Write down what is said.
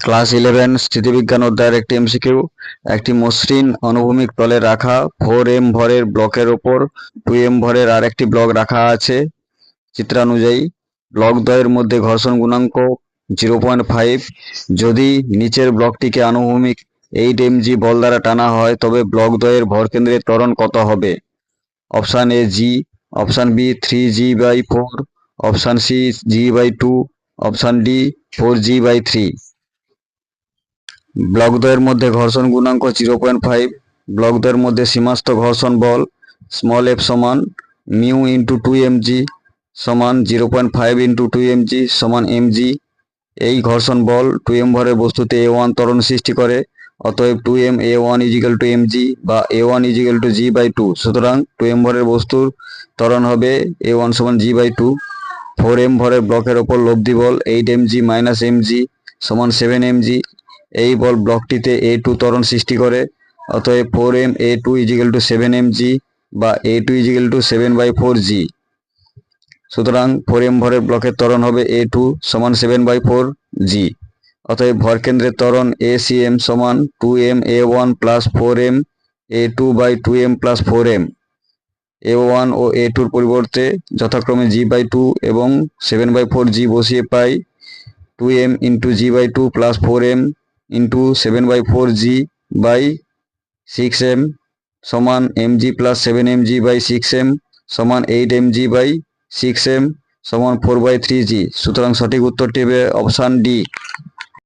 Class eleven স্থিতিবিজ্ঞান অধ্যায়ের একটি MCQ, একটি মসৃণ অনুভূমিক তলে রাখা, ফোর এম ভরের ব্লকের ওপর টু এম ভরের আর একটি ব্লক রাখা আছে। চিত্রানুযায়ী, ব্লক দ্বয়ের মধ্যে ঘর্ষণ গুণাঙ্ক জিরো পয়েন্ট ফাইভ। যদি নিচের ব্লকটিকে আনুভূমিক এইট এম জি বল দ্বারা টানা হয়, তবে ব্লক দ্বয়ের ভরকেন্দ্রের ত্বরণ কত হবে? Option A G, option B three G by four, option C G by two, option D four G by three. Block দ্বয়ের মধ্যে ঘর্ষণ গুণাঙ্ক জিরো পয়েন্ট ফাইভ ব্লক দ্বয়ের মধ্যে সীমাস্থ ঘর্ষণ বল স্মল এফ সমান মিউ ইন্টু টু এমজি সমান zero point five into two MG সমান এমজি। এই ঘর্ষণ বল টু এম ভরের বস্তুতে এ ওয়ান ত্বরণ সৃষ্টি করে, অতএব two M A one is equal two M G বা A one is equal two G by two. সুতরাং টু এম ভরের বস্তুর ত্বরণ হবে এ ওয়ান সমান G by two. Four M ভরের ব্লকের ওপর লব্ধি বল eight M G minus M G সমান সেভেন এম জি এই বল ব্লকটিতে এ টু ত্বরণ সৃষ্টি করে। অতএব four M A two is equal two seven M G বা A two is equal two seven by four G সুতরাং ফোর এম ভরের ব্লকের ত্বরণ হবে এ টু সমান সেভেন বাই ফোর জি অতএব ভরকেন্দ্রের ত্বরণ এ সি এম সমান two M A one plus four M A two by two M plus four M A one O A টুর পরিবর্তে যথাক্রমে জি বাই টু এবং seven by four G বসিয়ে পাই। Two M into G by two plus four M into seven by four G by six M সমান M G plus seven M G by six M সমান eight M G by six M সমান four by three G সুতরাং সঠিক উত্তরটি হবে option D